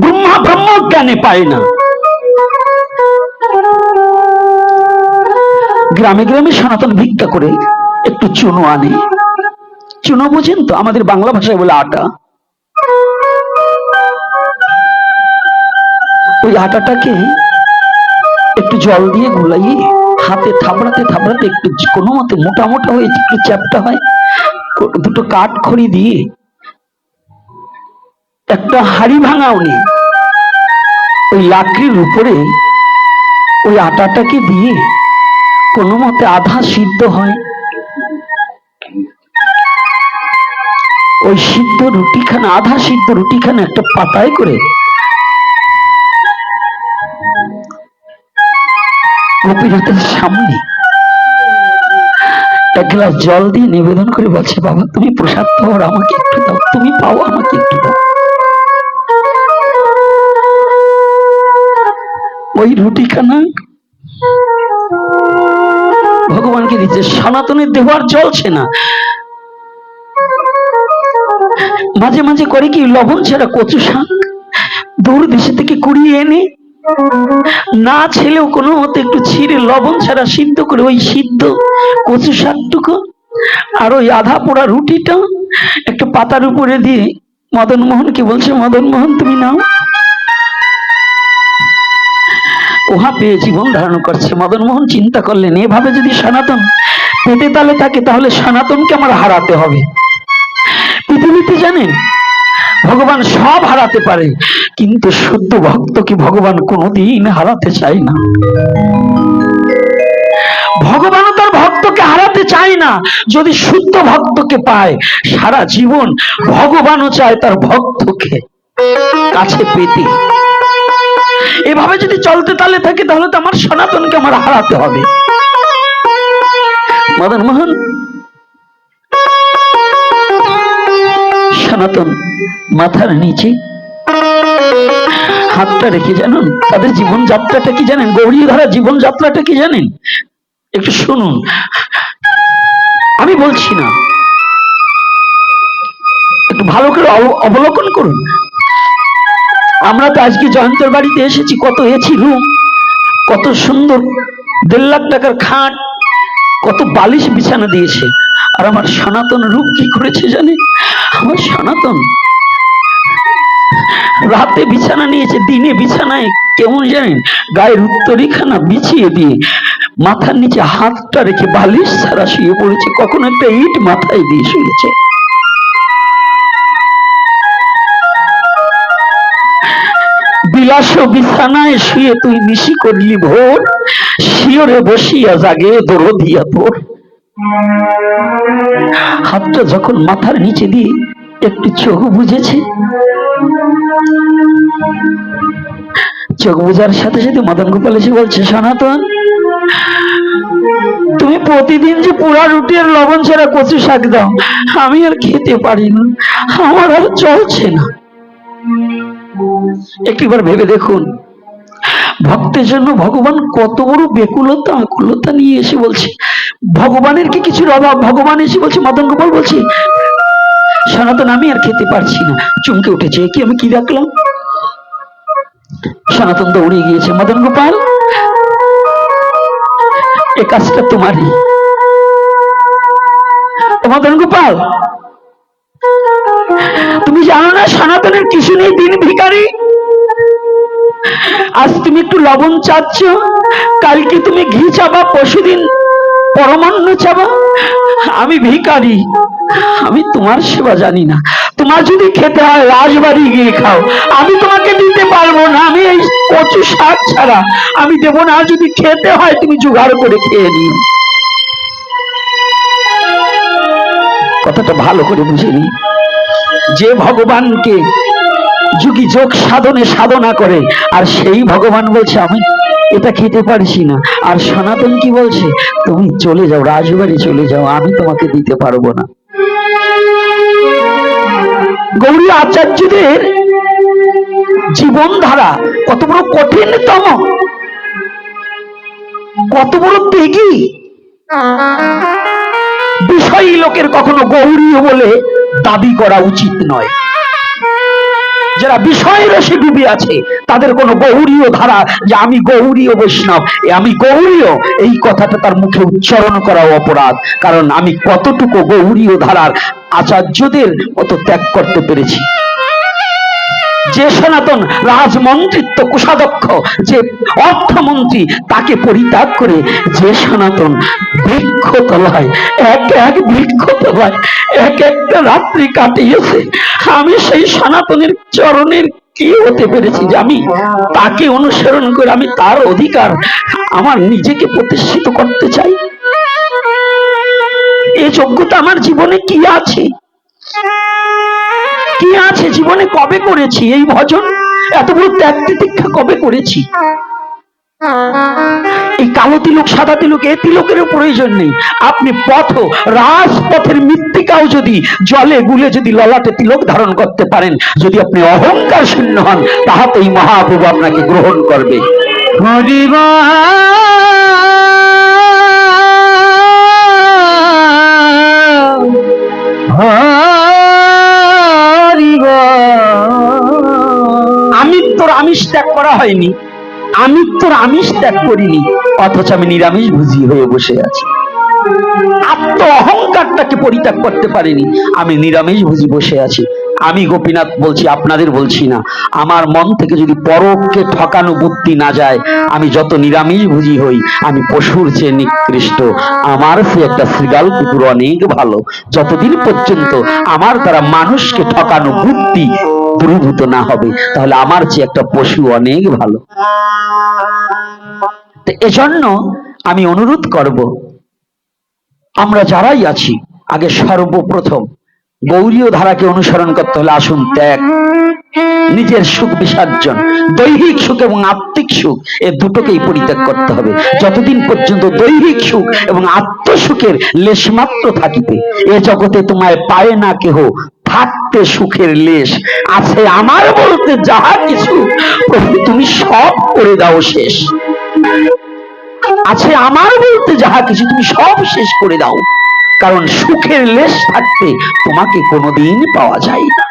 ব্রহ্মা ব্রহ্মজ্ঞানে পায় না। গ্রামে গ্রামে সনাতন ভিক্ষা করে একটু চুনো আনে। চুনো বোঝেন তো, আমাদের বাংলা ভাষায় বলে আটা। ওই আটাটাকে একটু জল দিয়ে গুলাইয়ে হাতে থাবড়াতে থাবড়াতে একটু কোনো মতে মোটা মোটা হয়ে একটু চ্যাপটা হয়। দুটো কাঠ খড়ি দিয়ে একটা হাড়ি ভাঙাও নেই ওই লাকড়ির উপরে ওই আটাটাকে দিয়ে কোনো মতে আধা সিদ্ধ হয়। ওই সিদ্ধ রুটিখানা, আধা সিদ্ধ রুটিখানা একটা পাতায় করে গোপীনাথের সামনে এক গ্লাস জল দিয়ে নিবেদন করে বলছে, বাবা, তুমি প্রসাদ পাও আর আমাকে একটু দাও, তুমি পাও আমাকে একটু দাও। ওই রুটিখানা। ভগবানকে দিচ্ছে, সনাতনের দেহ আর চলছে না। মাঝে মাঝে করে কি লবণ ছাড়া কচু শাক? দূর দেশে থেকে কুড়িয়ে এনে, না ছেলেও কোনো মতে একটু ছিঁড়ে লবণ ছাড়া সিদ্ধ করে ওই সিদ্ধ কচু শাকটুকু আর ওই আধা পোড়া রুটিটা একটু পাতার উপরে দিয়ে মদন মোহনকে বলছে মদন মোহন তুমি নাও। উহা পেয়ে জীবন ধারণ করছে। মদন মোহন চিন্তা করলেন, এভাবে যদি সনাতন পেটে তালে থাকে, তাহলে সনাতনকে আমার হারাতে হবে। পৃথিবীতে জানেন, ভগবান সব হারাতে পারে, কিন্তু শুদ্ধ ভক্তকে ভগবান কোনোদিন হারাতে চায় না? ভগবানও তার ভক্তকে হারাতে চায় না, যদি শুদ্ধ ভক্তকে পায়, সারা জীবন ভগবানও চায় তার ভক্তকে কাছে পেতে। এভাবে যদি চলতে তালে থাকে, তাহলে তো আমার সনাতনকে আমার হারাতে হবে। মদন মোহন, সনাতন মাথার নিচে হাতটা রেখে জানুন, তাদের জীবনযাত্রাটা কি জানেন? গৌরী ধারা জীবন যাত্রাটা কি জানেন? একটু শুনুন। আমি বলছি না, একটু ভালো করে অবলোকন করুন। আমরা তো আজকে জয়ন্তর বাড়িতে এসেছি, কত এছি রুম, কত সুন্দর দেড় লাখ টাকার খাট, কত বালিশ বিছানা দিয়েছে। আর আমার সনাতন রূপ কি করেছে জানে? আমার সনাতন। রাতে বিছানা নিয়েছে, দিনে বিছানায়, কেমন জানেন? গায়ের উত্তরিখানা বিছিয়ে দিয়ে মাথার নিচে হাতটা রেখে বালিশ ছাড়া শুয়ে পড়েছে, কখনো একটা ইট মাথায় দিয়ে শুয়েছে। বিলাস বিছানায় শুয়ে তুই নিশি করলি ভোর শিওরে বসিয়া জাগে দরদিয়া তোর হাতটা যখন মাথার নিচে দিয়ে একটু চোখ বুঝেছে চোখ বুঝার সাথে সাথে মদন গোপাল এসে বলছে, সনাতন, তুমি প্রতিদিন যে পোড়া রুটি আর লবণ ছাড়া কচু শাক দাও, আমি আর খেতে পারি না। আমার আর চলছে না। একটিবার ভেবে দেখুন। ভক্তের জন্য ভগবান কত বড় বেকুলতা আকুলতা নিয়ে এসে বলছে, ভগবানের কি কিছুর অভাব? ভগবান এসে বলছে, মদন গোপাল বলছে, সনাতন আমি আর খেতে পারছি না। চমকে উঠেছে কি আমি কি রাখলাম সনাতন দৌড়ে গিয়েছে, মদন গোপাল, এ কাজটা তোমারই। মদন গোপাল তুমি জানো না, সনাতনের কিছু নেই, দিন ভিখারি। আজ তুমি একটু লবণ চাচ্ছ, কালকে তুমি ঘি চাবা, পরশুদিন পরমান্ন চাবা। আমি ভিখারি, আমি তোমার সেবা জানি না। তোমার যদি খেতে হয়, রাজবাড়ি গিয়ে খাও। আমি তোমাকে দিতে পারব না, আমি এই কচু শাক ছাড়া। আমি দেবো না, যদি খেতে হয়, তুমি জোগাড় করে খেয়ে নিও। কথাটা ভালো করে বুঝে নি যে ভগবানকে যুগি যোগ সাধনে সাধনা করে, আর সেই ভগবান বলছে, আমি এটা খেতে পারছি না। আর সনাতন কি বলছে, তুমি চলে যাও, রাজবাড়ি চলে যাও, আমি তোমাকে দিতে পারব না। গৌরী আচার্যদের জীবনধারা কত বড় কঠিনতম, কত বড় ত্যাগী বিষয়ী লোকের কখনো গৌরী বলে দাবি করা উচিত নয়। যারা বিষয় রসে ডুবে আছে, তাদের কোনো গৌরীয় ধারা যে আমি গৌরীয় বৈষ্ণব আমি গৌরীয়, এই কথাটা তার মুখে উচ্চারণ করা অপরাধ। কারণ আমি কতটুকু গৌরীয় ধারার আচার্যদের মতো ত্যাগ করতে পেরেছি। যে সনাতন রাজমন্ত্রিত্ব কোষাধ্যক্ষ, যে অর্থমন্ত্রী, তাকে পরিত্যাগ করে যে সনাতন বৃক্ষতলায় এক এক বৃক্ষতলায় এক একটা রাত্রি কাটিয়েছে। আমি সেই সনাতনের চরণের কি হতে পেরেছি যে আমি তাকে অনুসরণ করে আমি তার অধিকার আমার নিজেকে প্রতিষ্ঠিত করতে চাই? এই যোগ্যতা আমার জীবনে কি আছে? কি আছে জীবনে কবে করেছি? এই ভজন এত বড় ত্যাগ তিতিক্ষা কবে করেছি? এই কালো তিলক, সাদা তিলক, এ তিলকেরও প্রয়োজন নেই। আপনি পথ, রাজপথের মৃত্তিকাও যদি, জলে গুলে যদি ললাটে তিলক ধারণ করতে পারেন, যদি আপনি অহংকার শূন্য হন, তাহাতেই মহাপ্রভু আপনাকে গ্রহণ করবে। আমি করা হয়নি। আমি তোর আমিষ ত্যাগ করিনি, অথচ আমি নিরামিষ ভুজি হয়ে বসে আছি। আত্ম অহংকারটাকে পরিত্যাগ করতে পারিনি, আমি নিরামিষ ভুজি বসে আছি। আমি গোপীনাথ বলছি, আপনাদের বলছি না। আমার মন থেকে যদি পরকে ঠকানো বুদ্ধি না যায়, আমি যত নিরামিষ ভুজি হই, আমি পশুর চেয়ে নিকৃষ্ট। আমার সে একটা শৃগাল কুকুর অনেক ভালো। যতদিন পর্যন্ত আমার দ্বারা মানুষকে ঠকানো বুদ্ধি দূরীভূত না হবে, তাহলে আমার চেয়ে একটা পশু অনেক ভালো। এজন্য আমি অনুরোধ করব, আমরা যারাই আছি, আগে সর্বপ্রথম গৌরীয় ধারাকে অনুসরণ করতে হলে আসুন ত্যাগ। নিজের সুখ বিসর্জন, দৈহিক সুখ এবং আত্মিক সুখ, এ দুটোকেই পরিত্যাগ করতে হবে। যতদিন পর্যন্ত দৈহিক সুখ এবং আত্মসুখের লেশমাত্র থাকিবে, এ জগতে তোমায় পায় না কেহ। থাকতে সুখের লেশ, আছে আমার বলতে যাহা কিছু। প্রভু, তুমি সব করে দাও শেষ। আছে আমার বলতে যাহা কিছু, তুমি সব শেষ করে দাও। কারণ সুখের লেশ থাকতে তোমাকে কোনোদিন পাওয়া যায় না।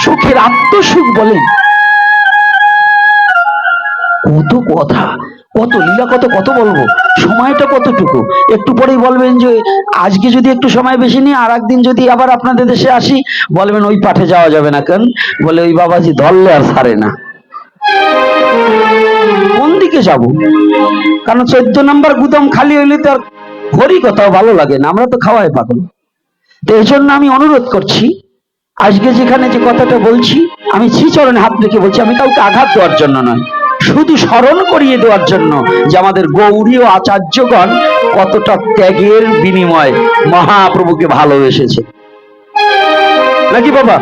সুখের আত্মসুখ বলেন। কত কথা, কত লীলা, কত কত বলব, সময়টা কতটুকু? একটু পরেই বলবেন যে, আজকে যদি একটু সময় বেশি নিই আর একদিন যদি আবার আপনাদের দেশে আসি, বলবেন ওই পাঠে যাওয়া যাবে না কেন বলে ওই বাবাজি ধরলে আর ছাড়ে না। কোন দিকে যাব? কারণ চোদ্দ নম্বর গুদাম খালি হইলে তো আর হরি কথাও ভালো লাগে না, আমরা তো খাওয়াই পাগল। তো এই জন্য আমি অনুরোধ করছি, আজকে যেখানে যে কথাটা বলছি, আমি শ্রীচরণে হাত রেখে বলছি, আমি কাউকে আঘাত দেওয়ার জন্য নয়, শুধু স্মরণ করিয়ে দেওয়ার জন্য যে আমাদের গৌরী ও আচার্যগণ কতটা ত্যাগের বিনিময় মহাপ্রভুকে ভালোবেসেছে। নাকি বাবা?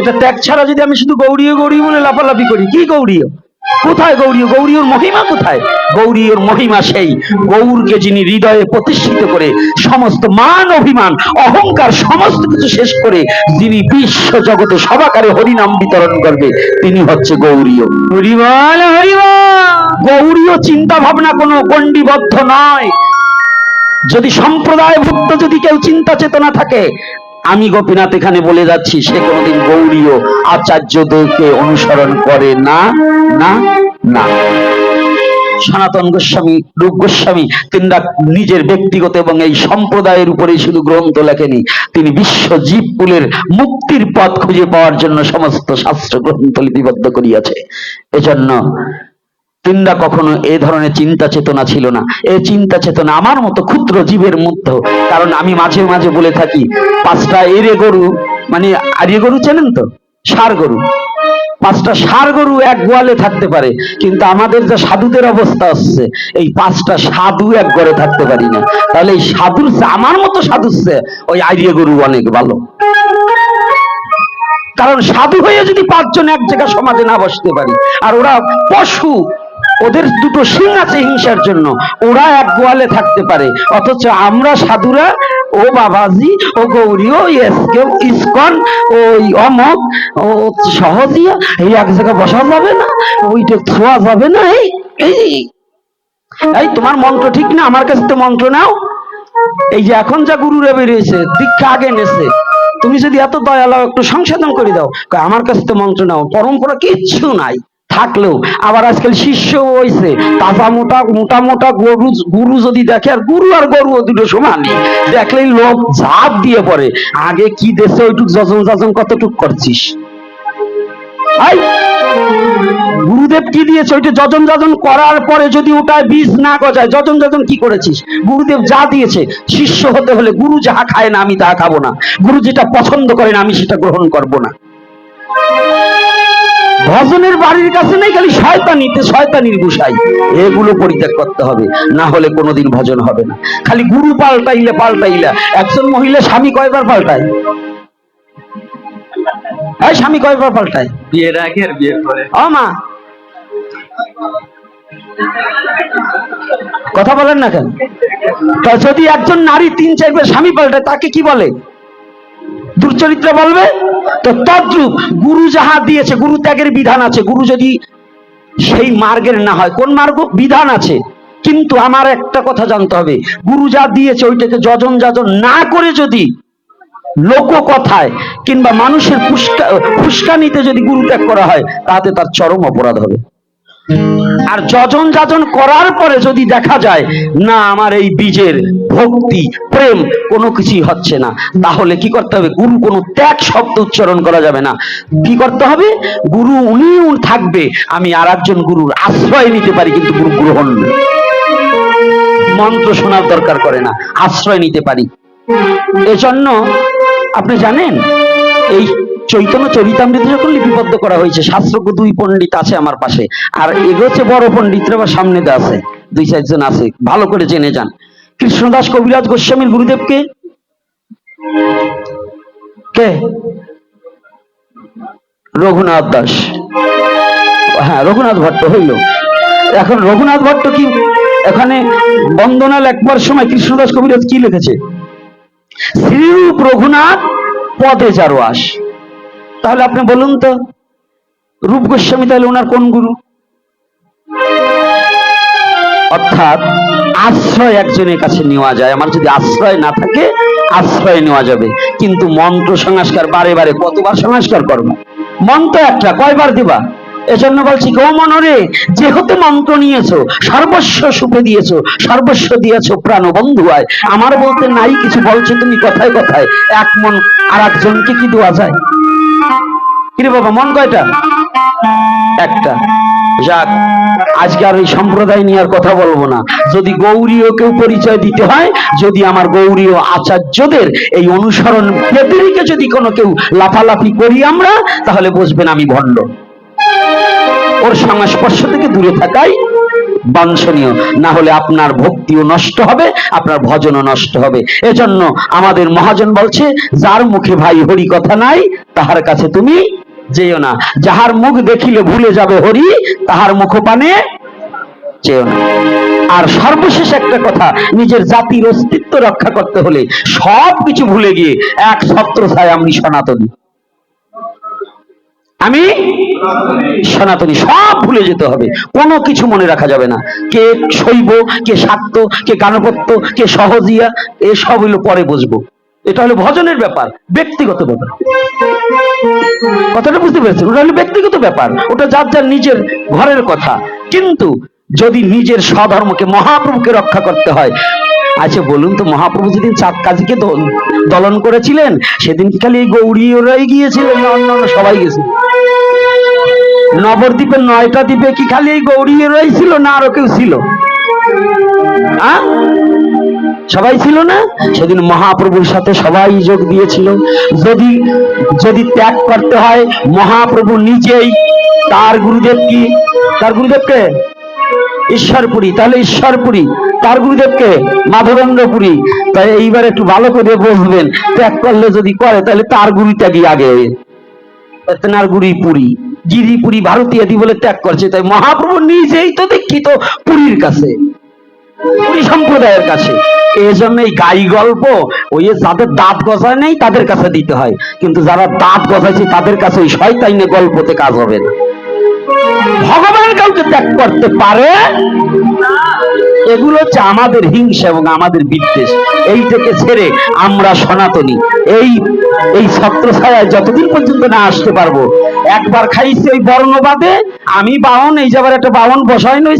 এটা ত্যাগ ছাড়া যদি আমি শুধু গৌরীয় গৌরী বলে লাফালাফি করি, কি গৌরীয় কোথায় গৌরীয় গৌরীয়র মহিমা কোথায়? গৌরীয়র মহিমা সেই। গৌরকে যিনি হৃদয়ে প্রতিষ্ঠিত করে সমস্ত মান অভিমান অহংকার সমস্ত কিছু শেষ করে যিনি বিশ্ব জগতে সবাকারে হরিনাম বিতরণ করবে তিনি হচ্ছে গৌরীয় হরিবল হরিবল! গৌরীয় চিন্তা ভাবনা কোনো গণ্ডিবদ্ধ নয়। যদি সম্প্রদায় ভুক্ত যদি কেউ চিন্তা চেতনা থাকে আমি গোপীনাথ এখানে বলে যাচ্ছি, সে কোনোদিন গৌরীয় আচার্যদেরকে অনুসরণ করে না না না। সনাতন গোস্বামী, রূপ গোস্বামী, তিনরা নিজের ব্যক্তিগত এবং এই সম্প্রদায়ের উপরে শুধু গ্রন্থ লেখেনি, তিনি বিশ্ব জীবকুলের মুক্তির পথ খুঁজে পাওয়ার জন্য সমস্ত শাস্ত্র গ্রন্থ লিপিবদ্ধ করিয়াছে। এজন্য তিনরা কখনো এ ধরনের চিন্তা চেতনা ছিল না। এই চিন্তা চেতনা আমার মতো ক্ষুদ্র জীবের মধ্যে। কারণ আমি মাঝে মাঝে বলে থাকি, পাঁচটা এরে গরু মানে আরে গরু চেনেন তো? সার গরু। পাঁচটা সার গরু এক গোয়ালে থাকতে পারে, কিন্তু আমাদের যে সাধুদের অবস্থা হচ্ছে, এই পাঁচটা সাধু এক ঘরে থাকতে পারি না। তাহলে এই সাধুর আমার মতো সাধুর চেয়ে ওই আইরিয়া গরু অনেক ভালো। কারণ সাধু হয়ে যদি পাঁচজন এক জায়গায় সমাজে না বসতে পারি, আর ওরা পশু ওদের দুটো সিং আছে হিংসার জন্য। ওরা এক গোয়ালে থাকতে পারে। অথচ আমরা সাধুরা, ও বাবাজি, ও গৌরী, ও ইস্কন, ওই অমক, ও সহজিয়া, এই এক জায়গায় বসা যাবে না, ওইটা থোয়া যাবে না, এই এই। তোমার মন্ত্র ঠিক না? আমার কাছে তো মন্ত্র নাও। এই যে এখন যা গুরু গুরুরা বেরিয়েছে, দীক্ষা আগে নেছে। তুমি যদি এত দয়ালু একটু সংশোধন করে দাও। আমার কাছে তো মন্ত্র নাও, পরম্পরা কিচ্ছু নাই। থাকলেও, আবার আজকাল শিষ্য হয়েছে তাজা মোটা মোটা মোটা গরু, গুরু যদি দেখে, আর গুরু আর গরু দুটো সমানই। দেখলেই লোক ঝাঁপ দিয়ে পড়ে। আগে কি দেশে ওইটুক যজন যজন কতটুক করছিস? আই! গুরুদেব কি দিয়েছে? ওইটা যজন যজন করার পরে যদি ওটায় বীজ না গজায়, যজন যজন কি করেছিস? গুরুদেব যা দিয়েছে, শিষ্য হতে হলে গুরু যাহা খায় না, আমি তাহা খাব না। গুরু যেটা পছন্দ করে না, আমি সেটা গ্রহণ করব না। ভজনের বাড়ির কাছে নেই খালি শয়তানিতে শয়তানির গুসাই। এগুলো পরিত্যাগ করতে হবে না হলে কোনোদিন ভজন হবে না। খালি গুরু পাল্টাইলে পাল্টাইলা একজন মহিলা স্বামী কয়বার পাল্টায়? হ্যাঁ স্বামী কয়বার পাল্টায়? বিয়ের আগে আর বিয়ের পরে। ও মা। কথা বলেন না কেন? যদি একজন নারী তিন চারবার স্বামী পাল্টায় তাকে কি বলে? দুর্চরিত্র বলবে? তো তদ্রুপ গুরু যাহা দিয়েছে, গুরু ত্যাগের বিধান আছে। গুরু যদি সেই মার্গের না হয়, কোন মার্গ? বিধান আছে। কিন্তু আমার একটা কথা জানতে হবে। গুরু যা দিয়েছে, ওইটাকে যজন যাজন না করে যদি লোক কথায় কিংবা মানুষের ফুসকা, ফুসকানিতে যদি গুরু ত্যাগ করা হয়, তাতে তার চরম অপরাধ হবে। আর যজন যাজন করার পরে যদি দেখা যায়, না, আমার এই বীজের ভক্তি, প্রেম কোনো কিছুই হচ্ছে না, তাহলে কি করতে হবে? গুরু কোনো ত্যাগ শব্দ উচ্চারণ করা যাবে না। কি করতে হবে? গুরু উনি থাকবে, আমি আর একজন গুরুর আশ্রয় নিতে পারি, কিন্তু গুরু গ্রহণ মন্ত্র শোনার দরকার করে না, আশ্রয় নিতে পারি। এজন্য, আপনি জানেন, এই চৈতন্য চরিতামৃত যখন লিপিবদ্ধ করা হয়েছে। শাস্ত্রজ্ঞ দুই পণ্ডিত আছে আমার পাশে। আর এগোচ্ছে বড় পণ্ডিতরা আবার সামনে আছে। দুই চারজন আছে। ভালো করে জেনে যান। কৃষ্ণদাস কবিরাজ গোস্বামীর গুরুদেবকে? কে? রঘুনাথ দাস। হ্যাঁ রঘুনাথ ভট্ট হইল। এখন রঘুনাথ ভট্ট কি? এখানে বন্দনা লেখবার সময় কৃষ্ণদাস কবিরাজ কি লিখেছে? শ্রীরূপ রঘুনাথ পদে চারোয়াস তাহলে আপনি বলুন তো, রূপ গোস্বামী তাহলে ওনার কোন গুরু? অর্থাৎ আশ্রয় একজনের কাছে নেওয়া যায়। আমার যদি আশ্রয় না থাকে, আশ্রয় নেওয়া যাবে। কিন্তু মন্ত্র সংস্কার বারে বারে কতবার সংস্কার করব? মন্ত্র একটা, কয়বার দিবা? এজন্য বলছি, গো মনরে, যেহেতু মন্ত্র নিয়েছো, সর্বস্ব সুপে দিয়েছ, সর্বস্ব দিয়েছ প্রাণ বন্ধু আয়। আমার বলতে নাই কিছু, বলছো তুমি কথায় কথায়। এক মন আর একজনকে কি দেওয়া যায়? কিরে বাবা, মন কয়টা? একটা। যাক, আজকে আর ওই সম্প্রদায় নিয়ে আর কথা বলব না। যদি গৌরীয় কেউ পরিচয় দিতে হয়, যদি আমার গৌরীয় আচার্যদের এই অনুসরণ ব্যতিরিকে যদি কোনো কেউ লাফালাফি করি আমরা, তাহলে বুঝবেন আমি ভণ্ড। ওর সংস্পর্শ থেকে দূরে থাকাই বাঞ্ছনীয়। না হলে আপনার ভক্তিও নষ্ট হবে, আপনার ভজনও নষ্ট হবে। এজন্য আমাদের মহাজন বলছে, যার মুখে ভাই হরি কথা নাই, তাহার কাছে তুমি যেও না। যাহার মুখ দেখিলে ভুলে যাবে হরি, তাহার মুখপানে চেয়েও না। আর সর্বশেষ একটা কথা, নিজের জাতির অস্তিত্ব রক্ষা করতে হলে সব কিছু ভুলে গিয়ে এক ছত্র ছায় আমি সনাতনী। আমি? সনাতনী, সব ভুলে যেতে হবে। কোনো কিছু মনে রাখা যাবে না। কে শৈব, কে সাত্য কে গানপত্য, কে সহজিয়া এসব হইল পরে বুঝব। এটা হলো ভজনের ব্যাপার, ব্যক্তিগত ব্যাপার। কথাটা বুঝতে পেরেছেন? ওটা হলো ব্যক্তিগত ব্যাপার। ওটা যার যার নিজের ঘরের কথা। কিন্তু যদি নিজের স্বধর্মকে, মহাপ্রভুকে রক্ষা করতে হয়। আচ্ছা বলুন তো, মহাপ্রভু যেদিন চাঁদ কাজীকে দলন করেছিলেন, সেদিন কি খালি গৌরী ওরাই গিয়েছিলেন না অন্য অন্য সবাই গেছিল নবদ্বীপের নয়টা দ্বীপে কি খালি এই গৌরী ওরাই ছিল না আরও কেউ ছিল? সবাই ছিল না? সেদিন মহাপ্রভুর সাথে সবাই যোগ দিয়েছিল। যদি যদি ত্যাগ করতে হয়, মহাপ্রভু নিজেই তার গুরুদেব কি? তার গুরুদেবকে ঈশ্বরপুরী, তাহলে ঈশ্বরপুরী, তার গুরুদেবকে মাধবেন্দ্রপুরী। তাই এইবার একটু ভালো করে বলবেন, ত্যাগ করলে যদি করে, তাহলে তার গুরু ত্যাগই আগে। তেনার গুরি পুরী গিরিপুরী ভারতীয় দি বলে ত্যাগ করছে, তাই মহাপ্রভু নিজেই তো দীক্ষিত পুরীর কাছে, পুরী সম্প্রদায়ের কাছে। এই জন্য এই গাই গল্প, ওই যাদের দাঁত গজায় নেই, তাদের কাছে দিতে হয়। কিন্তু যারা দাঁত গজাইছে, তাদের কাছে ওই শয়তাইনে গল্পতে কাজ হবে না। ভগবান কাউকে ত্যাগ করতে পারে? এগুলো হচ্ছে আমাদের হিংসা এবং আমাদের বিদ্বেষ। এই থেকে ছেড়ে আমরা সনাতনী। এই এই ছত্রছায়ায় যতদিন পর্যন্ত না আসতে পারব, একবার খাইছি এই বর্ণবাদে, আমি বাহন, এই যাবার একটা বাহন বসায় নই